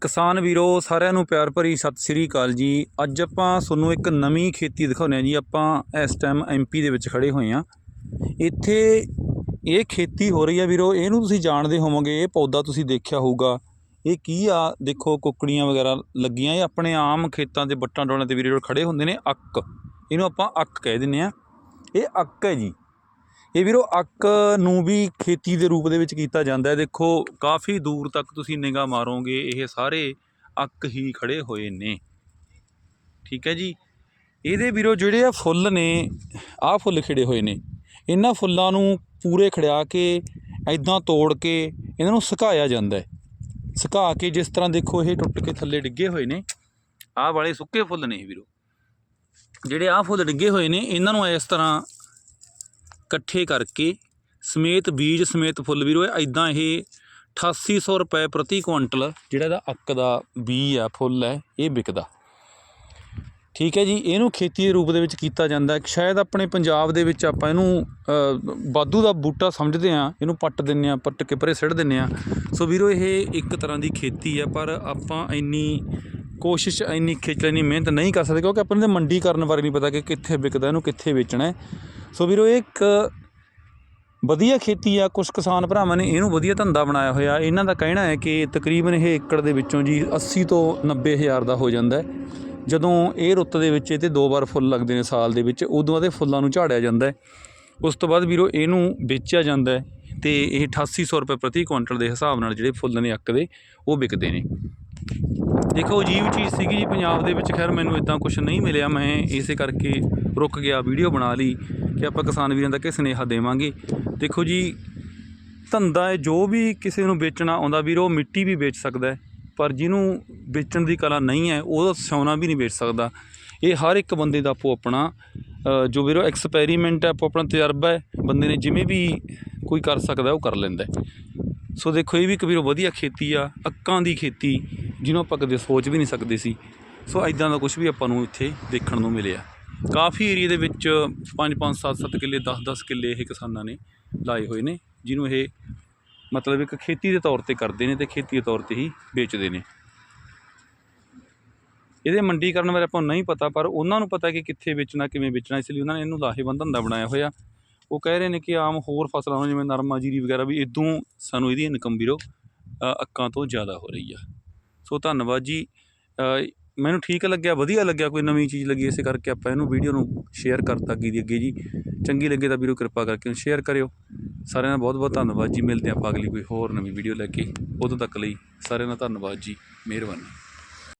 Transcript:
ਕਿਸਾਨ ਵੀਰੋ, ਸਾਰਿਆਂ ਨੂੰ ਪਿਆਰ ਭਰੀ ਸਤਿ ਸ੍ਰੀ ਅਕਾਲ ਜੀ। ਅੱਜ ਆਪਾਂ ਤੁਹਾਨੂੰ ਇੱਕ ਨਵੀਂ ਖੇਤੀ ਦਿਖਾਉਂਦੇ ਹਾਂ ਜੀ। ਆਪਾਂ ਇਸ ਟਾਈਮ ਐਮਪੀ ਦੇ ਵਿੱਚ ਖੜੇ ਹੋਏ ਹਾਂ। ਇੱਥੇ ਇਹ ਖੇਤੀ ਹੋ ਰਹੀ ਹੈ ਵੀਰੋ। ਇਹਨੂੰ ਤੁਸੀਂ ਜਾਣਦੇ ਹੋਵੋਗੇ, ਇਹ ਪੌਦਾ ਤੁਸੀਂ ਦੇਖਿਆ ਹੋਊਗਾ। ਇਹ ਕੀ ਆ? ਦੇਖੋ, ਕੁੱਕੜੀਆਂ ਵਗੈਰਾ ਲੱਗੀਆਂ। ਇਹ ਆਪਣੇ ਆਮ ਖੇਤਾਂ ਦੇ ਬੱਟਾਂ ਡੋਲਿਆਂ ਤੇ ਵੀਰੇ ਖੜੇ ਹੁੰਦੇ ਨੇ ਅੱਕ। ਇਹਨੂੰ ਆਪਾਂ ਅੱਕ ਕਹਿ ਦਿੰਦੇ ਆ ਇਹ ਅੱਕ ਹੈ ਜੀ। ਇਹ ਵੀਰੋ ਅੱਕ ਨੂੰ ਵੀ ਖੇਤੀ ਦੇ ਰੂਪ ਦੇ ਵਿੱਚ ਕੀਤਾ ਜਾਂਦਾ ਹੈ। ਦੇਖੋ, ਕਾਫੀ ਦੂਰ ਤੱਕ ਤੁਸੀਂ ਨਿਗਾਹ ਮਾਰੋਗੇ, ਇਹ ਸਾਰੇ ਅੱਕ ਹੀ ਖੜੇ ਹੋਏ ਨੇ। ਠੀਕ ਹੈ ਜੀ? ਇਹਦੇ ਵੀਰੋ ਜਿਹੜੇ ਆ ਫੁੱਲ ਨੇ, ਆਹ ਫੁੱਲ ਖਿੜੇ ਹੋਏ ਨੇ। ਇਹਨਾਂ ਫੁੱਲਾਂ ਨੂੰ ਪੂਰੇ ਖੜਿਆ ਕੇ ਐਦਾਂ ਤੋੜ ਕੇ ਇਹਨਾਂ ਨੂੰ ਸੁਕਾਇਆ ਜਾਂਦਾ ਹੈ। ਸੁਕਾ ਕੇ ਜਿਸ ਤਰ੍ਹਾਂ ਦੇਖੋ, ਇਹ ਟੁੱਟ ਕੇ ਥੱਲੇ ਡਿੱਗੇ ਹੋਏ ਨੇ। ਆਹ ਵਾਲੇ ਸੁੱਕੇ ਫੁੱਲ ਨੇ ਵੀਰੋ। ਜਿਹੜੇ ਆਹ ਫੁੱਲ ਡਿੱਗੇ ਹੋਏ ਨੇ, ਇਹਨਾਂ ਨੂੰ ਇਸ ਤਰ੍ਹਾਂ ਇਕੱਠੇ ਕਰਕੇ ਸਮੇਤ ਬੀਜ ਸਮੇਤ ਫੁੱਲ ਵੀਰੋ ਐਦਾਂ ਇਹ 8800 ਰੁਪਏ ਪ੍ਰਤੀ ਕੁਇੰਟਲ ਜਿਹੜਾ ਇਹਦਾ ਅੱਕ ਦਾ ਬੀਜ ਆ ਫੁੱਲ ਹੈ ਇਹ ਵਿਕਦਾ। ਠੀਕ ਹੈ ਜੀ ਇਹਨੂੰ ਖੇਤੀ ਦੇ ਰੂਪ ਦੇ ਵਿੱਚ ਕੀਤਾ ਜਾਂਦਾ ਹੈ। ਸ਼ਾਇਦ ਆਪਣੇ ਪੰਜਾਬ ਦੇ ਵਿੱਚ ਆਪਾਂ ਇਹਨੂੰ ਅ, ਵਾਧੂ ਦਾ ਬੂਟਾ ਸਮਝਦੇ ਆ ਇਹਨੂੰ ਪੱਟ ਦਿੰਨੇ ਆ ਪੱਟ ਕੇ ਪਰੇ ਸਿੱਟ ਦਿੰਨੇ ਆ ਸੋ ਵੀਰੋ ਇਹ ਇੱਕ ਤਰ੍ਹਾਂ ਦੀ ਖੇਤੀ ਹੈ ਪਰ ਆਪਾਂ ਇੰਨੀ ਕੋਸ਼ਿਸ਼ ਇੰਨੀ ਖੇਚ ਇੰਨੀ ਮਿਹਨਤ ਨਹੀਂ ਕਰ ਸਕਦੇ ਕਿਉਂਕਿ ਆਪਾਂ ਨੂੰ ਇਹਦੇ ਮੰਡੀ ਕਰਨ ਬਾਰੇ ਨਹੀਂ ਪਤਾ ਕਿ ਕਿੱਥੇ ਵਿਕਦਾ ਇਹਨੂੰ ਕਿੱਥੇ ਵੇਚਣਾ ਹੈ। ਸੋ ਵੀਰੋ, ਇਹ ਇੱਕ ਵਧੀਆ ਖੇਤੀ ਆ। ਕੁਝ ਕਿਸਾਨ ਭਰਾਵਾਂ ਨੇ ਇਹਨੂੰ ਵਧੀਆ ਧੰਦਾ ਬਣਾਇਆ ਹੋਇਆ। ਇਹਨਾਂ ਦਾ ਕਹਿਣਾ ਹੈ ਕਿ ਤਕਰੀਬਨ ਇਹ ਏਕੜ ਦੇ ਵਿੱਚੋਂ ਜੀ 80 ਤੋਂ 90 ਹਜ਼ਾਰ ਦਾ ਹੋ ਜਾਂਦਾ ਜਦੋਂ ਇਹ ਰੁੱਤ ਦੇ ਵਿੱਚ ਇਹ ਤੇ ਦੋ ਵਾਰ ਫੁੱਲ ਲੱਗਦੇ ਨੇ ਸਾਲ ਦੇ ਵਿੱਚ, ਉਦੋਂ ਬਾਅਦ ਇਹ ਫੁੱਲਾਂ ਨੂੰ ਝਾੜਿਆ ਜਾਂਦਾ ਉਸ ਤੋਂ ਬਾਅਦ ਵੀਰੋ, ਇਹਨੂੰ ਵੇਚਿਆ ਜਾਂਦਾ ਹੈ ਤੇ ਇਹ 8800 ਰੁਪਏ ਪ੍ਰਤੀ ਕੁਇੰਟਲ ਦੇ ਹਿਸਾਬ ਨਾਲ ਜਿਹੜੇ ਫੁੱਲ ਨੇ ਅੱਕ ਦੇ, ਉਹ ਵਿਕਦੇ ਨੇ। ਦੇਖੋ, ਅਜੀਬ ਚੀਜ਼ ਸੀਗੀ ਜੀ ਪੰਜਾਬ ਦੇ ਵਿੱਚ। ਖੈਰ, ਮੈਨੂੰ ਇਦਾਂ ਕੁਝ ਨਹੀਂ ਮਿਲਿਆ। ਮੈਂ ਇਸੇ ਕਰਕੇ ਰੁਕ ਗਿਆ, ਵੀਡੀਓ ਬਣਾ ਲਈ। ਕਿ ਆਪਾਂ ਕਿਸਾਨ ਵੀਰਾਂ ਦਾ ਕਿ ਸੁਨੇਹਾ ਦੇਵਾਂਗੇ। ਦੇਖੋ ਜੀ, ਧੰਦਾ ਹੈ, ਜੋ ਵੀ ਕਿਸੇ ਨੂੰ ਵੇਚਣਾ ਆਉਂਦਾ ਵੀਰ, ਉਹ ਮਿੱਟੀ ਵੀ ਵੇਚ ਸਕਦਾ ਪਰ ਜਿਹਨੂੰ ਵੇਚਣ ਦੀ ਕਲਾ ਨਹੀਂ ਹੈ, ਉਹ ਸੋਨਾ ਵੀ ਨਹੀਂ ਵੇਚ ਸਕਦਾ। ਇਹ ਹਰ ਇੱਕ ਬੰਦੇ ਦਾ ਆਪੋ ਆਪਣਾ ਜੋ ਵੀਰੋ ਐਕਸਪੈਰੀਮੈਂਟ ਹੈ, ਆਪੋ ਆਪਣਾ ਤਜਰਬਾ ਹੈ, ਬੰਦੇ ਨੇ ਜਿਵੇਂ ਵੀ ਕੋਈ ਕਰ ਸਕਦਾ, ਉਹ ਕਰ ਲੈਂਦਾ ਸੋ ਦੇਖੋ, ਇਹ ਵੀ ਇੱਕ ਵੀਰੋ ਵਧੀਆ ਖੇਤੀ ਆ, ਅੱਕਾਂ ਦੀ ਖੇਤੀ, ਜਿਹਨੂੰ ਆਪਾਂ ਕਦੇ ਸੋਚ ਵੀ ਨਹੀਂ ਸਕਦੇ ਸੀ। ਸੋ ਐਦਾਂ ਦਾ ਕੁਝ ਵੀ ਆਪਾਂ ਨੂੰ ਇੱਥੇ ਦੇਖਣ ਨੂੰ ਮਿਲਿਆ। ਕਾਫੀ ਏਰੀਆ ਦੇ ਵਿੱਚ 5 5 7 7 ਕਿੱਲੇ 10 10 ਕਿੱਲੇ ਇਹ ਕਿਸਾਨਾਂ ਨੇ ਲਾਏ ਹੋਏ ਨੇ, ਜਿਹਨੂੰ ਇਹ ਮਤਲਬ ਇੱਕ ਖੇਤੀ ਦੇ ਤੌਰ ਤੇ ਕਰਦੇ ਨੇ ਤੇ ਖੇਤੀ ਦੇ ਤੌਰ ਤੇ ਹੀ ਵੇਚਦੇ ਨੇ। ਇਹਦੇ ਮੰਡੀਕਰਨ ਬਾਰੇ ਆਪਾਂ ਨੂੰ ਨਹੀਂ ਪਤਾ, ਪਰ ਉਹਨਾਂ ਨੂੰ ਪਤਾ ਕਿ ਕਿੱਥੇ ਵੇਚਣਾ, ਕਿਵੇਂ ਵੇਚਣਾ, ਇਸ ਲਈ ਉਹਨਾਂ ਨੇ ਇਹਨੂੰ ਲਾਹੇਵੰਦ ਧੰਦਾ ਬਣਾਇਆ ਹੋਇਆ। ਉਹ ਕਹਿ ਰਹੇ ਨੇ ਕਿ ਆਮ ਹੋਰ ਫਸਲਾਂ ਨੂੰ, ਜਿਵੇਂ ਨਰਮਾ, ਜੀਰੀ ਵਗੈਰਾ ਵੀ ਇਦੋਂ ਸਾਨੂੰ ਇਹਦੀ ਇਨਕਮ ਵੀਰੋ ਅੱਕਾਂ ਤੋਂ ਜ਼ਿਆਦਾ ਹੋ ਰਹੀ ਆ। ਸੋ ਧੰਨਵਾਦ ਜੀ। ਮੈਨੂੰ ਠੀਕ ਲੱਗਿਆ, ਵਧੀਆ ਲੱਗਿਆ, ਕੋਈ ਨਵੀਂ ਚੀਜ਼ ਲੱਗੀ ਇਸੇ ਕਰਕੇ ਆਪਾਂ ਇਹਨੂੰ ਵੀਡੀਓ ਨੂੰ ਸ਼ੇਅਰ ਕਰਤਾ ਅੱਗੇ ਦੀ ਅੱਗੇ ਜੀ। ਚੰਗੀ ਲੱਗੇ ਤਾਂ ਵੀਰੋ ਕਿਰਪਾ ਕਰਕੇ ਉਹਨੂੰ ਸ਼ੇਅਰ ਕਰਿਓ। ਸਾਰਿਆਂ ਦਾ ਬਹੁਤ ਬਹੁਤ ਧੰਨਵਾਦ ਜੀ। ਮਿਲਦੇ ਆਪਾਂ ਅਗਲੀ ਕੋਈ ਹੋਰ ਨਵੀਂ ਵੀਡੀਓ ਲੈ ਕੇ। ਉਦੋਂ ਤੱਕ ਲਈ ਸਾਰਿਆਂ ਦਾ ਧੰਨਵਾਦ ਜੀ। ਮਿਹਰਬਾਨੀ।